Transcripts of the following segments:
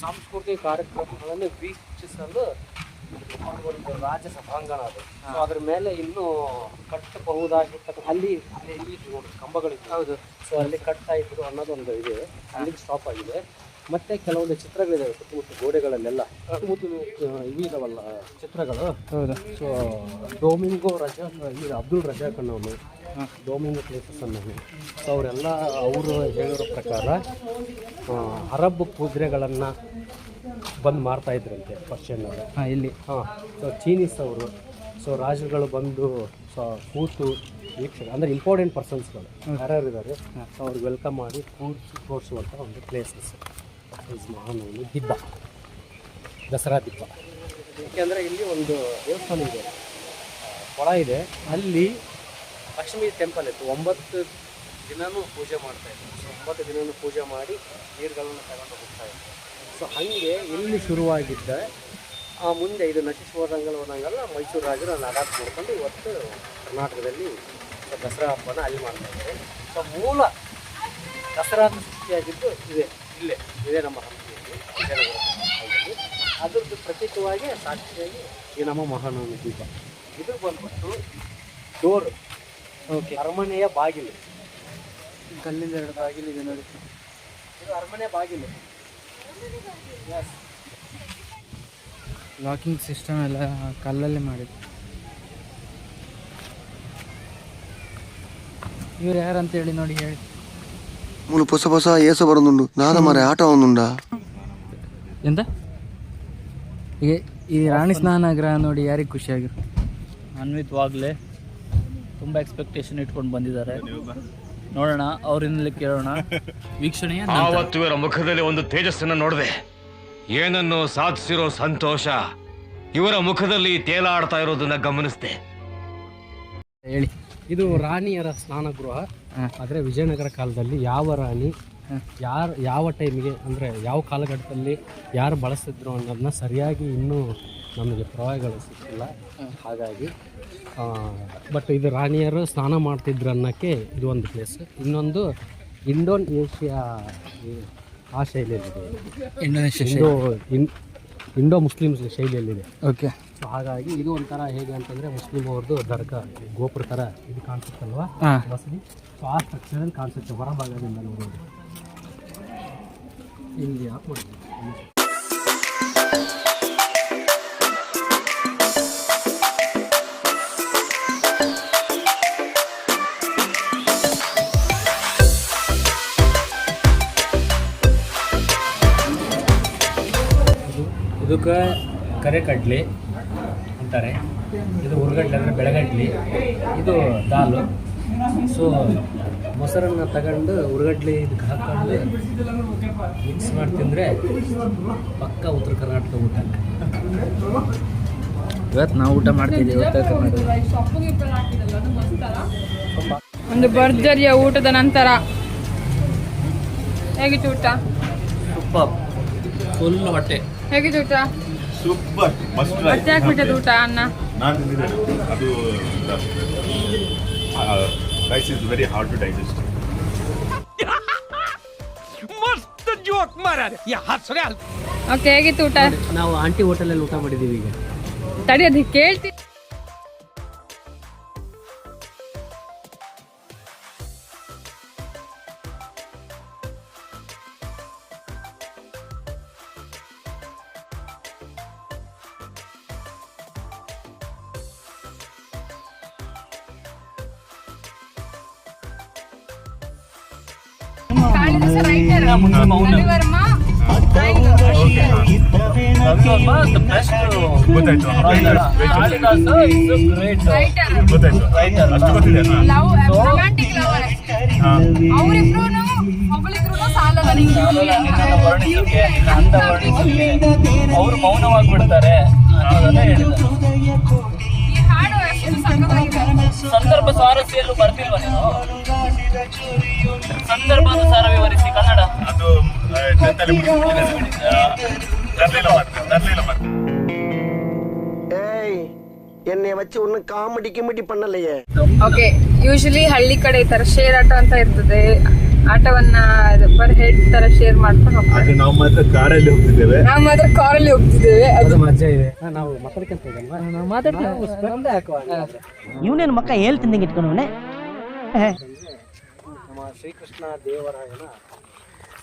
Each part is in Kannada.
ಸಾಂಸ್ಕೃತಿಕ ಕಾರ್ಯಕ್ರಮಗಳನ್ನು ವೀಕ್ಷಿಸಲು ಒಂದು ರಾಜ್ಯ ಸಭಾಂಗಣ ಅದು ಸೊ ಅದ್ರ ಮೇಲೆ ಇನ್ನೂ ಕಟ್ಟಬಹುದಾಗಿರ್ತಕ್ಕ ಅಲ್ಲಿ ಅಲ್ಲಿ ಕಂಬಗಳಿವೆ ಹೌದು. ಸೊ ಅಲ್ಲಿ ಕಟ್ತಾ ಇದ್ರು ಅನ್ನೋದೊಂದು ಇದೆ. ಅಲ್ಲಿಗೆ ಸ್ಟಾಪ್ ಆಗಿದೆ. ಮತ್ತೆ ಕೆಲವೊಂದು ಚಿತ್ರಗಳಿದಾವೆ ಸುತ್ತಮುತ್ತ ಗೋಡೆಗಳಲ್ಲೆಲ್ಲ ಇವಿದವಲ್ಲ ಇವು ಇದಾವಲ್ಲ ಚಿತ್ರಗಳು. ಹೌದು. ಸೊ ಡೋಮಿಂಗೋ ರಜಾ ಇದು ಅಬ್ದುಲ್ ರಜಾಕ್ ಅನ್ನೋನು ಡೋಮಿಂಗೋ ಪ್ಲೇಸಸ್ ಅನ್ನೋನು ಸೊ ಅವರೆಲ್ಲ ಅವರು ಹೇಳಿರೋ ಪ್ರಕಾರ ಅರಬ್ ಕುದುರೆಗಳನ್ನು ಬಂದು ಮಾರ್ತಾ ಇದ್ರಂತೆ ಪರ್ಷಿಯನ್ನವರು ಹಾಂ ಇಲ್ಲಿ. ಹಾಂ ಸೊ ಚೀನೀಸ್ ಅವರು. ಸೊ ರಾಜರುಗಳು ಬಂದು ಸೊ ಕೂತು ವೀಕ್ಷಕ ಅಂದರೆ ಇಂಪಾರ್ಟೆಂಟ್ ಪರ್ಸನ್ಸ್ಗಳು ಯಾರ್ಯಾರು ಇದ್ದಾರೆ ಸೊ ಅವ್ರಿಗೆ ವೆಲ್ಕಮ್ ಮಾಡಿ ಕೂರ್ಸಿ ತೋರಿಸುವಂಥ ಒಂದು ಪ್ಲೇಸಸ್ ಮಹಾನವಮಿ ದಿಬ್ಬ. ದಸರಾ ದಿಬ್ಬ. ಯಾಕೆಂದರೆ ಇಲ್ಲಿ ಒಂದು ದೇವಸ್ಥಾನ ಇದೆ. ಕೊಳ ಇದೆ. ಅಲ್ಲಿ ಲಕ್ಷ್ಮಿ ಟೆಂಪಲ್ ಇತ್ತು. ಒಂಬತ್ತು ದಿನವೂ ಪೂಜೆ ಮಾಡ್ತಾ ಇದ್ದರು ಸೊ ಒಂಬತ್ತು ದಿನವೂ ಪೂಜೆ ಮಾಡಿ ನೀರುಗಳನ್ನು ತಗೊಂಡು ಹೋಗ್ತಾ ಇದ್ದರು ಸೊ ಹಾಗೆ ಇಲ್ಲಿ ಶುರುವಾಗಿದ್ದ, ಆ ಮುಂದೆ ಇದು ನಟಿಸ್ ಹೋದಂಗಲ್ಲ ಹೋದಂಗಲ್ಲ, ಮೈಸೂರು ರಾಜರು ಅಡಾಪ್ಟ್ ಮಾಡ್ಕೊಂಡು ಇವತ್ತು ಕರ್ನಾಟಕದಲ್ಲಿ ದಸರಾ ಹಬ್ಬನ ಅಲ್ಲಿ ಮಾಡ್ತಾ ಇದ್ದಾರೆ. ಸೊ ಮೂಲ ದಸರಾ ಸೃಷ್ಟಿಯಾಗಿದ್ದು ಇದೆ. ಇಲ್ಲೇ ಇದೇ ನಮ್ಮ ಹಂಪಿಯಲ್ಲಿ ಅದ್ರದ್ದು ಪ್ರತೀಕವಾಗಿ ಸಾಕ್ಷಿಯಾಗಿ ಈ ನಮ್ಮ ಮಹಾನವಮಿ ದೀಪ. ಇದು ಬಂದ್ಬಿಟ್ಟು ಡೋರ್ ಓಕೆ ಅರಮನೆಯ ಬಾಗಿಲು. ಕಲ್ಲಿಂದ ಎರಡು ಬಾಗಿಲು ಇದೆ ನೋಡಿ. ಇದು ಅರಮನೆ ಬಾಗಿಲು. ಲಾಕಿಂಗ್ ಸಿಸ್ಟಮ್ ಎಲ್ಲ ಕಲ್ಲಲ್ಲಿ ಮಾಡಿದ್ರು ಇವ್ರು ಯಾರಂತ ಹೇಳಿ ನೋಡಿ ಹೇಳಿ. ಮೂಲು ಪೊಸ ಪೊಸ ಏಸ ಬರೋದುಂಡು. ನಾನ ಮರೆ ಆಟ ಒಂದುಂಡ ಎಂತ? ಈಗ ಈ ರಾಣಿ ಸ್ನಾನ ಗ್ರಹ ನೋಡಿ ಯಾರಿಗೆ ಅನ್ವಿತ್ ವಾಗ್ಲೆ ತುಂಬ ಎಕ್ಸ್ಪೆಕ್ಟೇಷನ್ ಇಟ್ಕೊಂಡು ಬಂದಿದ್ದಾರೆ. ನೋಡೋಣ ಅವರಿಂದಲೇ ಕೇಳೋಣ. ವೀಕ್ಷಣೆಯ. ಆವತ್ತು ಇವರ ಮುಖದಲ್ಲಿ ಒಂದು ತೇಜಸ್ಸನ್ನು ನೋಡಿದೆ. ಏನನ್ನು ಸಾಧಿಸಿರೋ ಸಂತೋಷ ಇವರ ಮುಖದಲ್ಲಿ ತೇಲಾಡ್ತಾ ಇರೋದನ್ನ ಗಮನಿಸಿದೆ. ಹೇಳಿ. ಇದು ರಾಣಿಯರ ಸ್ನಾನಗೃಹ. ಗೃಹ ಆದರೆ ವಿಜಯನಗರ ಕಾಲದಲ್ಲಿ ಯಾವ ರಾಣಿ ಯಾರು ಯಾವ ಟೈಮಿಗೆ ಅಂದರೆ ಯಾವ ಕಾಲಘಟ್ಟದಲ್ಲಿ ಯಾರು ಬಳಸ್ತಿದ್ರು ಅನ್ನೋದನ್ನ ಸರಿಯಾಗಿ ಇನ್ನೂ ನಮಗೆ ಪ್ರವಾಹಗಳು ಸಿಕ್ಕಿಲ್ಲ. ಹಾಗಾಗಿ ಬಟ್ ಇದು ರಾಣಿಯರು ಸ್ನಾನ ಮಾಡ್ತಿದ್ರು ಅನ್ನೋಕ್ಕೆ ಇದು ಒಂದು ಪ್ಲೇಸ್ ಇನ್ನೊಂದು ಇಂಡೋನ್ ಏಷ್ಯಾ ಈ- ಆ ಶೈಲಿಯಲ್ಲಿದೆ. ಇಂಡೋನೇಷ್ಯಾ ಇಂಡೋ ಮುಸ್ಲಿಮ್ಸ್ ಶೈಲಿಯಲ್ಲಿದೆ. ಓಕೆ ಸೊ ಹಾಗಾಗಿ ಇದು ಒಂಥರ ಹೇಗೆ ಅಂತಂದರೆ ಮುಸ್ಲಿಂ ಅವ್ರದ್ದು ದರ್ಗಾ ಗೋಪುರ ಥರ ಇದು ಕಾಣಿಸುತ್ತಲ್ವಾ? ಅಲ್ವಾ ಬಸದಿ ಸೊ ಆ ಸ್ಟ್ರಕ್ಚರಲ್ಲಿ ಕಾಣಿಸುತ್ತೆ ಹೊರಭಾಗದಿಂದ ನೋಡೋದು ಇಲ್ಲಿ ಹಾಕ್ಬೋದು ಇದಕ್ಕೆ ಕರೆ ಕಡ್ಲಿ ಅಂತಾರೆ. ಇದು ಹುರ್ಗಡ್ಲೆ ಅಂದರೆ ಬೆಳಗಡ್ಲಿ. ಇದು ದಾಲು. ಸೊ ಮೊಸರನ್ನು ತಗೊಂಡು ಉರ್ಗಡ್ಲಿ ಇದಕ್ಕೆ ಹಾಕೊಂಡು ಮಿಕ್ಸ್ ಮಾಡಿ ತಿಂದರೆ ಪಕ್ಕ ಉತ್ತರ ಕರ್ನಾಟಕ ಊಟ. ಇವತ್ತು ನಾವು ಊಟ ಮಾಡ್ತಿದ್ದೀವಿ ಉತ್ತರ ಕರ್ನಾಟಕ ಒಂದು ಭರ್ಜರಿಯ ಊಟದ ನಂತರ ಹೇಗಿತ್ತು ಊಟ? ಸೂಪರ್ ಫುಲ್ ಹೊಟ್ಟೆ. ಹೇಗಿತ್ತು ಊಟ? ಸೂಪರ್. ಮಸ್ಟ್ ಮತ್ತೆ ಹಾಕ್ಬಿಟ್ಟದ ಊಟ ಅನ್ನ? ನಾನು ತಿಂದಿದ್ದೇನೆ. ಅದು rice is very hard to digest okay ಹೇಗಿತ್ತು ಊಟ? ನಾವು ಆಂಟಿ ಹೋಟೆಲಲ್ಲಿ ಊಟ ಮಾಡಿದ್ದೀವಿ ಈಗ. ತಡಿ ಅದಕ್ಕೆ ಕೇಳ್ತಿ ಅವ್ರು ಮೌನವಾಗಿಬಿಡ್ತಾರೆ. ಅನ್ನೋದನ್ನ ಹೇಳಿದ್ದಾರೆ ಈ ಹಾಡು ಎಷ್ಟು ಸಕ್ಕತ್ತಾಗಿದೆ ಸಂದರ್ಭ ಸ್ವಾರಸ್ಯಲ್ಲೂ ಬರ್ತಿಲ್ವಾ ನೀನು? ಸಂದರ್ಭಾನುಸಾರ ವಿವರಿಸಿ ಕನ್ನಡ. ಅದು ಟೆಂತ್ ಅಲ್ಲಿ ತರ್ಲಿಲ್ಲ ಮತ್ತೆ ತರ್ಲಿಲ್ಲ ಮತ್ತೆ ಏಯ್ ಎನ್ನೆ ವಚ್ಚಿ ಒನ್ನು ಕಾಮಿಡಿ ಕಿಮಿಡಿ ಪಣ್ಣಲ್ಲಯ್ಯೇ ಓಕೆ ಯೂಶಲಿ ಹಳ್ಳಿ ಕಡೆ ಈ ತರ ಶೇರ್ ಆಟ ಅಂತ ಇರ್ತದೆ. ಆಟವನ್ನ ಪರ್ ಹೆಡ್ ತರ ಶೇರ್ ಮಾಡ್ಕೊಂಡು ಹೋಗ್ತಾರೆ. ನಾವು ಮಾತ್ರ ಕಾರಲ್ಲಿ ಹೋಗ್ತಿದ್ದೇವೆ. ನಾವು ಮಾತ್ರ ಕಾರಲ್ಲಿ ಹೋಗ್ತಿದ್ದೇವೆ. ಅದು ಮಜಾ ಇದೆ. ನಾವು ಮಾತಾಡ್ಕೊಂತ ಹಂಗಾದ್ರೆ. ಇವನೇನು ಮಕ್ಕ ಹೇಳ್ತಿದ್ದಂಗೆ ಇಟ್ಕೊಂಡವನೆ ನಮ್ಮ ಶ್ರೀಕೃಷ್ಣ ದೇವರಾಯನ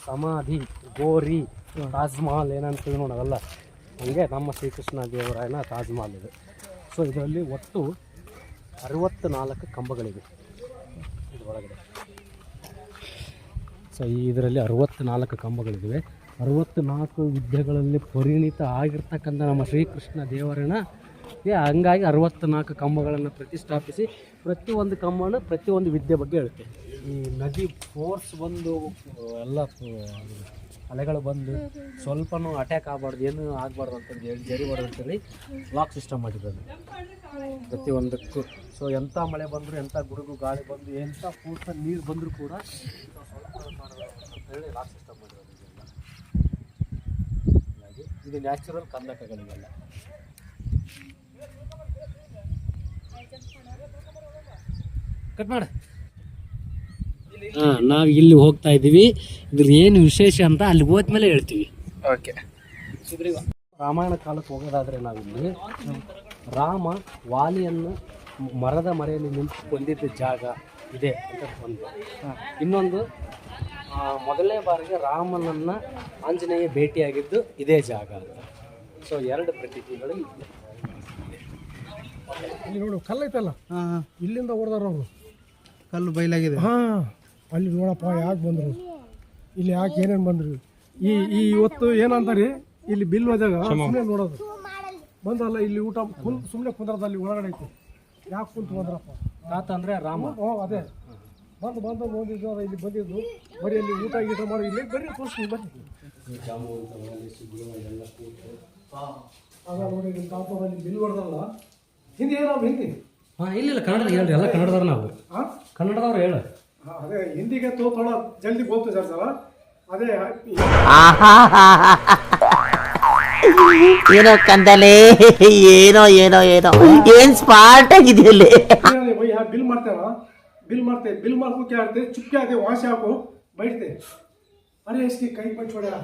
ಸಮಾಧಿ ಗೋರಿ ತಾಜ್ಮಹಲ್ ಏನಂತೀವಿ ನೋಡೋದಲ್ಲ ಹಂಗೆ ನಮ್ಮ ಶ್ರೀಕೃಷ್ಣ ದೇವರಾಯನ ತಾಜ್ ಮಹಲ್ ಇದೆ. ಸೊ ಇದರಲ್ಲಿ ಒಟ್ಟು ಅರವತ್ತು ನಾಲ್ಕು ಕಂಬಗಳಿವೆ. ಇದರೊಳಗಡೆ. ಸೊ ಇದರಲ್ಲಿ ಅರವತ್ತು ನಾಲ್ಕು ಕಂಬಗಳಿವೆ ಅರವತ್ತು ನಾಲ್ಕು ವಿದ್ಯೆಗಳಲ್ಲಿ ಪರಿಣಿತ ಆಗಿರ್ತಕ್ಕಂಥ ನಮ್ಮ ಶ್ರೀಕೃಷ್ಣ ದೇವರನ್ನ ಹಂಗಾಗಿ ಅರವತ್ತು ನಾಲ್ಕು ಕಂಬಗಳನ್ನು ಪ್ರತಿಷ್ಠಾಪಿಸಿ ಪ್ರತಿಯೊಂದು ಕಂಬನ ಪ್ರತಿಯೊಂದು ವಿದ್ಯೆ ಬಗ್ಗೆ ಹೇಳುತ್ತೆ. ಈ ನದಿ ಫೋರ್ಸ್ ಬಂದು, ಎಲ್ಲ, ಅಲೆಗಳು ಬಂದು ಸ್ವಲ್ಪನೂ ಅಟ್ಯಾಕ್ ಆಗಬಾರ್ದು, ಏನು ಆಗಬಾರ್ದು ಅಂತಂದು ಹೇಳಿ, ಜರಿಬಾರ್ದು ಅಂತೇಳಿ ಲಾಕ್ ಸಿಸ್ಟಮ್ ಮಾಡಿರೋದು. ಪ್ರತಿಯೊಂದಕ್ಕೂ. ಸೊ ಎಂಥ ಮಳೆ ಬಂದರೂ, ಎಂಥ ಗುಡುಗು, ಗಾಳಿ ಬಂದು, ಎಂಥ ಪೂರ್ತ ನೀರು ಬಂದರೂ ಕೂಡ ಅಂತೇಳಿ ಲಾಕ್ ಸಿಸ್ಟಮ್ ಮಾಡಿರೋದು ಇದೆಲ್ಲ. ಹಾಗಾಗಿ ಇದು ನ್ಯಾಚುರಲ್ ಕಂದಕಗಳಿಗೆಲ್ಲ. ಕಟ್ ಮಾಡ. ಹಾಂ ನಾವು ಇಲ್ಲಿ ಹೋಗ್ತಾ ಇದ್ದೀವಿ. ಇದ್ರ ಏನು ವಿಶೇಷ ಅಂತ ಅಲ್ಲಿ ಹೋದ್ಮೇಲೆ ಹೇಳ್ತೀವಿ. ಓಕೆ ರಾಮಾಯಣ ಕಾಲಕ್ಕೆ ಹೋಗೋದಾದ್ರೆ ನಾವಿಲ್ಲಿ ರಾಮ ವಾಲಿಯನ್ನು ಮರದ ಮರೆಯಲ್ಲಿ ನಿಂತು ಕೊಂದಿದ್ದ ಜಾಗ ಇದೆ ಅಂತ ಒಂದು. ಇನ್ನೊಂದು ಮೊದಲನೇ ಬಾರಿಗೆ ರಾಮನನ್ನ ಆಂಜನೇಯ ಭೇಟಿಯಾಗಿದ್ದು ಇದೇ ಜಾಗ ಅಂತ. ಸೊ ಎರಡು ಪ್ರತೀತಿಗಳು ಇದೆ ಇಲ್ಲಿ ನೋಡು ಕಲ್ಲೈತಲ್ಲ ಇಲ್ಲಿಂದ ಹೊಡೆದಾರ ಅವರು. ಕಲ್ಲು ಬಯಲಾಗಿದೆ. ಹಾಂ ಅಲ್ಲಿ ನೋಡಪ್ಪ ಯಾಕೆ ಬಂದರು? ಇಲ್ಲಿ ಯಾಕೆ ಏನೇನು ಬಂದರು? ಈ ಈ ಇವತ್ತು ಏನಂತಾರೆ? ಇಲ್ಲಿ ಬಿಲ್ ಹೋದಾಗ ಸುಮ್ಮನೆ ನೋಡೋದು. ಬಂದಲ್ಲ ಇಲ್ಲಿ ಊಟ ಕುಂತ್ ಸುಮ್ಮನೆ ಕುಂದ್ರದಲ್ಲಿ ಒಳಗಡೆ ಐತೆ ಯಾಕೆ ಕುಂತು ಬಂದ್ರಪ್ಪ? ತಾತ ಅಂದರೆ ರಾಮ. ಓ ಅದೇ. ಬಂದು ಬಂದು ಬಂದಿದ್ದು ಅದು ಇಲ್ಲಿ ಬಂದಿದ್ದು. ಬರೀ ಅಲ್ಲಿ ಊಟ ಗೀಟ ಮಾಡಿ ಇಲ್ಲಿ ಬರೀ ತೋರಿಸ್ತೀನಿ ಬನ್ನಿ. ಆಗ ನೋಡಿ ನಿಮ್ಮ ಕಾಪದಲ್ಲಿ ಬಿಲ್ ಹೊಡೆದಲ್ಲ. ಹಿಂದಿ ಏನೋ ಹಿಂದಿ. ಹಾಂ ಇಲ್ಲ ಇಲ್ಲ ಕನ್ನಡ ಹೇಳ್ರಿ. ಎಲ್ಲ ಕನ್ನಡದವ್ರು ನಾವು ಹಾಂ ಕನ್ನಡದವ್ರು ಹೇಳು. ಹಾಂ ಅದೇ ಹಿಂದಿಗೆ ತೋಕೊಳ್ಳೋ ಜಲ್ದಿ ಹೋಗ್ತು ಸರ್ ಸರ್ ಅದೇ ಏನೋ ಕಂದಲೆ ಏನೋ ಏನೋ ಏನೋ ಏನ್ ಸ್ಮಾರ್ಟ್ ಆಗಿದೆಯಲ್ಲಿ नहीं, भाई यहाँ बिल मारते हैं ना बिल मारते बिल मार को क्या करते चुपके आते वहाँ से आपको बैठते अरे इसकी कहीं पर छोड़ा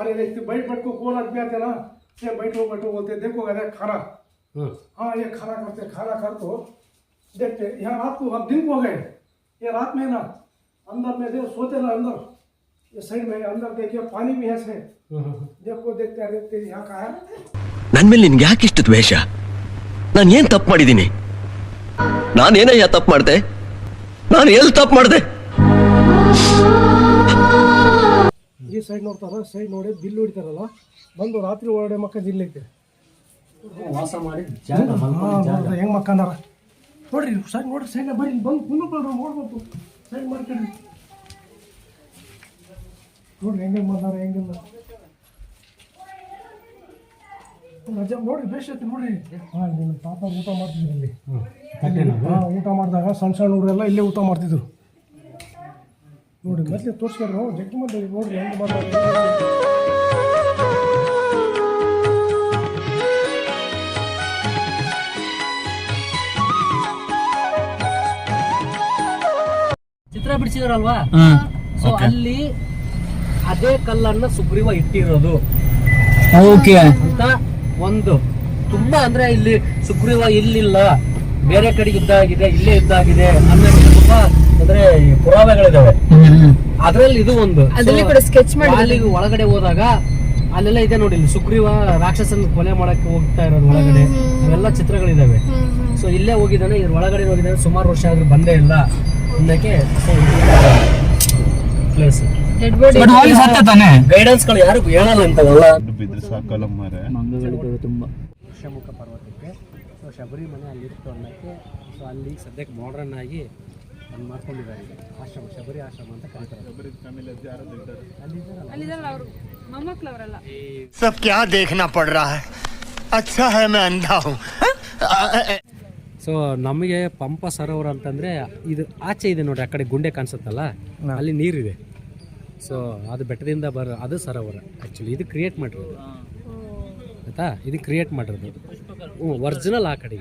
अरे इसकी बैठ बैठ को कौन आदमी आते ना ये बैठो बैठो बोलते देखो अरे खाना ಹ್ಞೂ हाँ ये खाना करते खाना कर तो देखते यहाँ रात को अब दिन को हो गए ये रात में ना अंदर में देखो सोते ना अंदर ये साइड में अंदर देखिए पानी भी है से देखो देखते अरे तेरे यहाँ का है ನನ್ ಮೇಲೆ ನಿನ್ಗೆ ಯಾಕೆ ಇಷ್ಟು ದ್ವೇಷ ನಾನು ಏನ್ ತಪ್ಪು ಮಾಡಿದ್ದೀನಿ ನಾನೇನಯ್ಯ ತಪ್ಪು ಮಾಡ್ದೆ ನಾನು ಎಲ್ಲಿ ತಪ್ಪು ಮಾಡ್ದೆ ಈ ಸೈಡ್ ನೋಡ್ತಾರ ಸೈಡ್ ನೋಡಿ ಬಿಲ್ ಹೊಡಿತಾರಲ್ಲ ಬಂದು ರಾತ್ರಿ ಒಳಗಡೆ ಮಕ್ಕ ಜಿಲ್ಲೈತೆ ವಾಸ ಮಾಡಿ ಜಾಗ ಮಲ್ಕೊಳ್ಳೋ ಜಾಗ ಹೆಂಗ್ ಮಕ್ಕಂದಾರ ನೋಡ್ರಿ ಸೈಡ್ ನೋಡ್ರಿ ಸೈಡ್ ಬರ್ರಿ ಇಲ್ಲಿ ಬಂದು ಕುಂದ್ಬಿಡ್ರಿ ನೋಡ್ಬೇಕು ಸೈಡ್ ಮಾಡ್ಕೊಡ್ರಿ ನೋಡ್ರಿ ಹೆಂಗೆ ಬಂದಾರ ಹೆಂಗಿಲ್ಲ ರಜಾ ನೋಡ್ರಿ ಬೇಷ್ ಐತಿ ನೋಡ್ರಿ ಹಾ ನಿಮ್ಮ ತಾತ ಊಟ ಮಾಡ್ತಿದ್ರು ಇಲ್ಲಿ. ಹಾ ಊಟ ಮಾಡಿದಾಗ ಸಣ್ಣ ಸಣ್ಣ ಹುಡುಗರೆಲ್ಲ ಇಲ್ಲೇ ಊಟ ಮಾಡ್ತಿದ್ರು. ನೋಡಿ ಮತ್ತೆ ತೋರಿಸ್ಕೊಂಡ್ರು ನಾವು ಜಗ್ಗಿ ಮಂದಿ ನೋಡ್ರಿ ಹೆಂಗೆ ಮಾಡ್ತಾರೆ ಚಿತ್ರ ಬಿಡಿಸಿದಾರಲ್ವಾ? ಸೊ ಅಲ್ಲಿ ಅದೇ ಕಲ್ಲನ್ನ ಸುಗ್ರೀವ ಇಟ್ಟಿರೋದು. ಓಕೆ. ಅಂತ ಒಂದು. ತುಂಬಾ ಅಂದ್ರೆ ಇಲ್ಲಿ ಸುಗ್ರೀವ ಇಲ್ಲಿಲ್ಲ. ಬೇರೆ ಕಡೆ ಇದ್ದಾಗಿದೆ ಇಲ್ಲೇ ಇದ್ದಾಗಿದೆ ಆಗಿದೆ ಅನ್ನೋ ತುಂಬಾ ಅಂದ್ರೆ ಈ ಪುರಾವೆಗಳಿದಾವೆ ಅದ್ರಲ್ಲಿ ಇದು ಒಂದು. ಅದರಲ್ಲಿ ಕೂಡ ಸ್ಕೆಚ್ ಮಾಡಿ ಅಲ್ಲಿ ಒಳಗಡೆ ಹೋದಾಗ ಅಲ್ಲೆಲ್ಲ ಇದೆ ನೋಡಿ ಇಲ್ಲಿ ಸುಗ್ರೀವ ರಾಕ್ಷಸನ ಕೊಲೆ ಮಾಡಕ್ಕೆ ಹೋಗ್ತಾ ಇರೋದು ಒಳಗಡೆ. ಇವೆಲ್ಲ ಚಿತ್ರಗಳಿದಾವೆ. ಸೊ ಇಲ್ಲೇ ಹೋಗಿದ್ದಾನೆ ಇವ್ರ ಒಳಗಡೆ ಹೋಗಿದ್ದಾನೆ ಸುಮಾರು ವರ್ಷ ಆದ್ರೂ ಬಂದೇ ಇಲ್ಲ ಅನ್ನಕ್ಕೆ ಪ್ಲೇಸ್ ಬಟ್ ಹೋಗಿ ಸತ್ತ ತಾನೆ ಗೈಡೆನ್ಸ್ಗಳು ಯಾರಿಗೂ ಹೇಳಲ್ಲ ಅಂತವಲ್ಲ ಬಿದ್ರೆ ಸಾಕಲ್ಲ ಮಾರೆ ಮಂಗಗಳಿದ್ದಾವೆ ತುಂಬಾ ಋಷ್ಯಮುಖ ಪರ್ವತಕ್ಕೆ ಸೊ ಶಬರಿಮಲೆ ಅಲ್ಲಿತ್ತು ಅನ್ನೋಕ್ಕೆ ಸೊ ಅಲ್ಲಿ ಸದ್ಯಕ್ಕೆ ಮಾಡ್ರನ್ ಆಗಿ ಅಲ್ಲಿ ಮಾಡ್ಕೊಂಡಿದ್ದಾರೆ ಈಗ ಆಶ್ರಮ ಶಬರಿ ಆಶ್ರಮ ಅಂತ ಕರೀತಾರೆ ಅಲ್ಲಿದಾರಲ್ಲ ಅವರು ಮೊಮ್ಮಕ್ಳವರಲ್ಲ सब क्या देखना पड़ रहा है अच्छा है मैं अंधा हूँ ಸೊ ನಮಗೆ ಪಂಪ ಸರೋವರ ಅಂತಂದ್ರೆ ಇದು ಆಚೆ ಇದೆ ನೋಡಿ ಆ ಕಡೆ ಗುಂಡೆ ಕಾಣಿಸುತ್ತಲ್ಲ ಅಲ್ಲಿ ನೀರಿದೆ ಸೊ ಅದು ಬೆಟ್ಟದಿಂದ ಬರೋ, ಅದು ಸರೋವರ ಆ್ಯಕ್ಚುಲಿ ಇದು ಕ್ರಿಯೇಟ್ ಮಾಡಿರೋದು. ಆಯ್ತಾ? ಇದು ಕ್ರಿಯೇಟ್ ಮಾಡಿರೋದು. ಹ್ಞೂ ಒರಿಜಿನಲ್ ಆ ಕಡೆ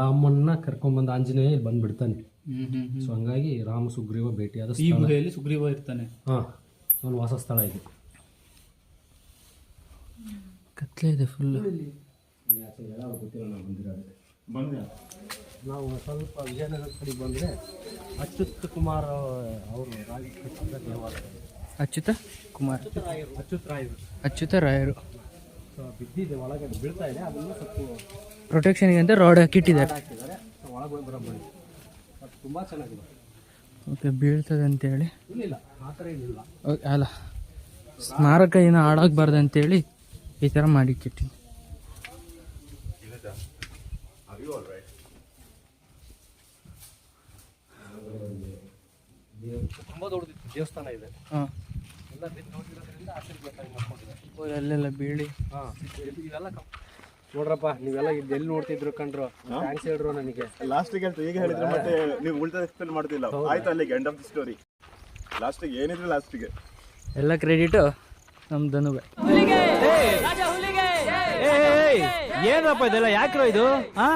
ರಾಮನ್ನ ಕರ್ಕೊಂಡ್ಬಂದ ಆಂಜನೇಯ ಇಲ್ಲಿ ಬಂದ್ಬಿಡ್ತಾನೆ. ಸೊ ಹಂಗಾಗಿ ರಾಮ ಸುಗ್ರೀವ ಭೇಟಿಯಾದ ಈ ಸ್ಥಳ. ಗುಹೆಯಲ್ಲಿ ಸುಗ್ರೀವ ಇರ್ತಾನೆ. ಹಾಂ ಅವನ ವಾಸ ಸ್ಥಳ ಇದು. ಕತ್ಲೆ ಇದೆ ಫುಲ್ ನಾವು ಸ್ವಲ್ಪ ವಿಜಯನಗರ ಕಡೆ ಬಂದರೆ ಅಚ್ಯುತ್ ಕುಮಾರ್ ಅವರು ರಾಜ ಕಟ್ಟಿದ ದೇವಾಲಯ. ಅಚ್ಯುತ ಕುಮಾರ್. ಅಚ್ಯುತ್ ರಾಯರು. ಅಚ್ಯುತ ರಾಯರು. ಬಿದ್ದಿದೆ ಒಳಗಡೆ ಬೀಳ್ತಾ ಇದೆ ಅದನ್ನು ಸ್ವಲ್ಪ ಪ್ರೊಟೆಕ್ಷನ್ಗೆ ಅಂತ ರಾಡ್ ಹಾಕಿಟ್ಟಿದ್ದಾರೆ. ಹಾಕಿದ್ದಾರೆ. ಒಳಗೆ ಹೋಗಿ ಬರೋಬ್ಬರಿ ಅದು ತುಂಬ ಚೆನ್ನಾಗಿದೆ. ಓಕೆ ಬೀಳ್ತದೆ ಅಂತೇಳಿ ಇಲ್ಲ ಆ ಥರ ಏನಿಲ್ಲ. ಓಕೆ, ಅಲ್ಲ. ಸ್ಮಾರಕ ಏನೋ ಹಾಳಾಗಬಾರ್ದು ಅಂತೇಳಿ ಈ ಥರ ಮಾಡಿಕ್ಕಿಟ್ಟಿನಿ ತುಂಬ ದೊಡ್ಡದಿತ್ತು ದೇವಸ್ಥಾನ ಇದೆ. ಹಾಂ. ಎಲ್ಲ ಬಿದ್ದು ಅಲ್ಲೆಲ್ಲ ಬೀಳಿ. ಹಾಂ ಇವೆಲ್ಲ ನೋಡ್ರಪ್ಪ ನೀವೆಲ್ಲ ಇಲ್ಲಿ ಎಲ್ಲಿ ನೋಡ್ತಿದ್ರು ಕಂಡ್ರು? ಥ್ಯಾಂಕ್ಸ್ ಹೇಳ್ರು ನನಗೆ. ಲಾಸ್ಟಿಗೆ ಅಂತ ಈಗ ಹೇಳಿದ್ರೆ ಮತ್ತೆ ನೀವು ಉಲ್ಟಾ ಎಕ್ಸ್ಪ್ಲೇನ್ ಮಾಡ್ತಿಲ್ಲ. ಆಯ್ತು ಅಲ್ಲಿಗೆ ಎಂಡ್ ಆಫ್ ದಿ ಸ್ಟೋರಿ ಲಾಸ್ಟಿಗೆ ಏನಿದ್ರೆ ಲಾಸ್ಟಿಗೆ ಎಲ್ಲ ಕ್ರೆಡಿಟು ನಮ್ಮ ಧನುವೆ. ಏನಪ್ಪ ಇದೆಲ್ಲ? ಯಾಕ್ರೋ ಇದು?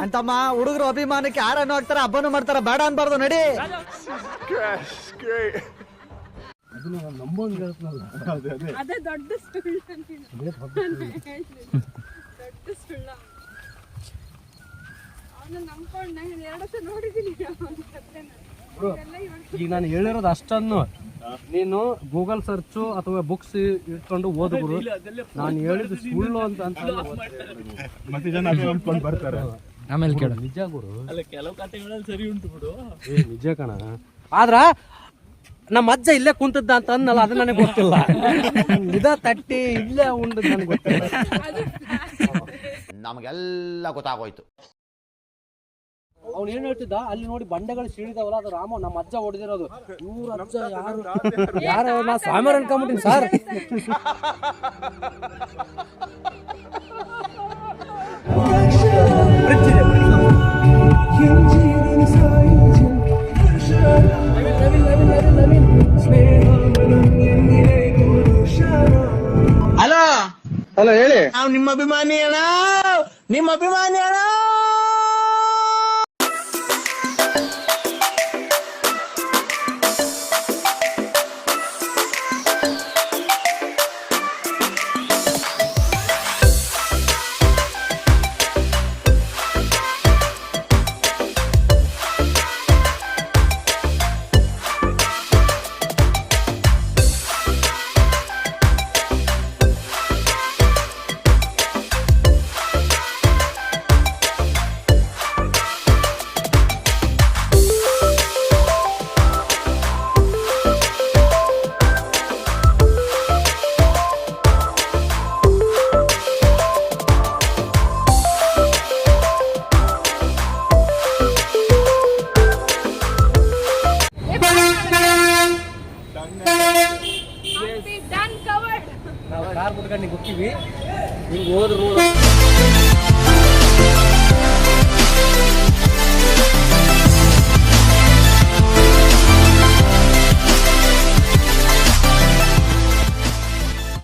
ಅಂತಮ್ಮ ಹುಡುಗರು ಅಭಿಮಾನಕ್ಕೆ ಆರನ್ನು ಹಾಕ್ತಾರ ಹಬ್ಬನು ಮಾಡ್ತಾರ ಬೇಡ ಅನ್ಬಾರ್ದು ನಡಿ! ಅದನ್ನ ನಾನು ನಂಬೋಂಗ್ ಹೇಳ್ತನಲ್ಲ ಅದೇ ಅದೇ. ಅದೇ ದೊಡ್ಡ ಸುಳ್ಳು ಅಂತೀನಿ. ದೊಡ್ಡ ಸುಳ್ಳ. ಅವನ್ನ ನಂಬ್ಕೊಂಡು. ನಾನು ಎರಡು ಸಲ ನೋಡಿದ್ದೀನಿ ಅವ್ನ ಕಥೆನ. ಇದೆಲ್ಲ ಇವಾಗ ಈಗ ನಾನು ಹೇಳಿರೋದು ಅಷ್ಟನ್ನು. ನೀನು ಗೂಗಲ್ ಸರ್ಚು ಅಥವಾ ಬುಕ್ಸ್ ಇಟ್ಕೊಂಡು ಓದುಗುರು ನಾನು ಹೇಳಿದ್ದು ಸುಳ್ಳು ಅಂತ ಅಂತ ಮತ್ತೆ ಜನ ಅದೇ ನಂಬ್ಕೊಂಡು ಬರ್ತಾರೆ. ಆಮೇಲೆ ಕೇಳು ನಿಜ ಗುರು. ಅಲ್ಲ ಕೆಲವು ಕಥೆಗಳಲ್ಲಿ ಸರಿ ಉಂಟು ಬಿಡು. ಏ ನಿಜ ಕಣ. ಆದ್ರ ನಮ್ಮ ಅಜ್ಜ ಇಲ್ಲೇ ಕುಂತದ್ದ ಅಂತ ಅನ್ನಲ್ಲ ಅದು ನನಗೆ ಗೊತ್ತಿಲ್ಲ. ಇದ ತಟ್ಟಿ ಇಲ್ಲೇ ಉಂಡು ನನಗೆ ಗೊತ್ತಿಲ್ಲ. ನಮಗೆಲ್ಲ ಗೊತ್ತಾಗೋಯ್ತು. ಅವ್ನು ಏನ್ ಹೇಳ್ತಿದ್ದ? ಅಲ್ಲಿ ನೋಡಿ ಬಂಡೆಗಳು ಸೀಳಿದಾವಲ್ಲ ಅದು ರಾಮ ನಮ್ಮ ಅಜ್ಜ ಹೊಡೆದಿರೋದು. ಇವ್ರ ಅಜ್ಜ ಯಾರು? ಯಾರು ನಾ ಸ್ವಾಮಿಯವ್ರು ಅನ್ಕೊಂಬಿಟ್ಟಿನಿ ಸರ್. ಹಲೋ ಹಲೋ ಹೇಳಿ. ನಾವು ನಿಮ್ಮ ಅಭಿಮಾನಿ ಅಣ್ಣ ನಿಮ್ಮ ಅಭಿಮಾನಿ ಅಣ್ಣ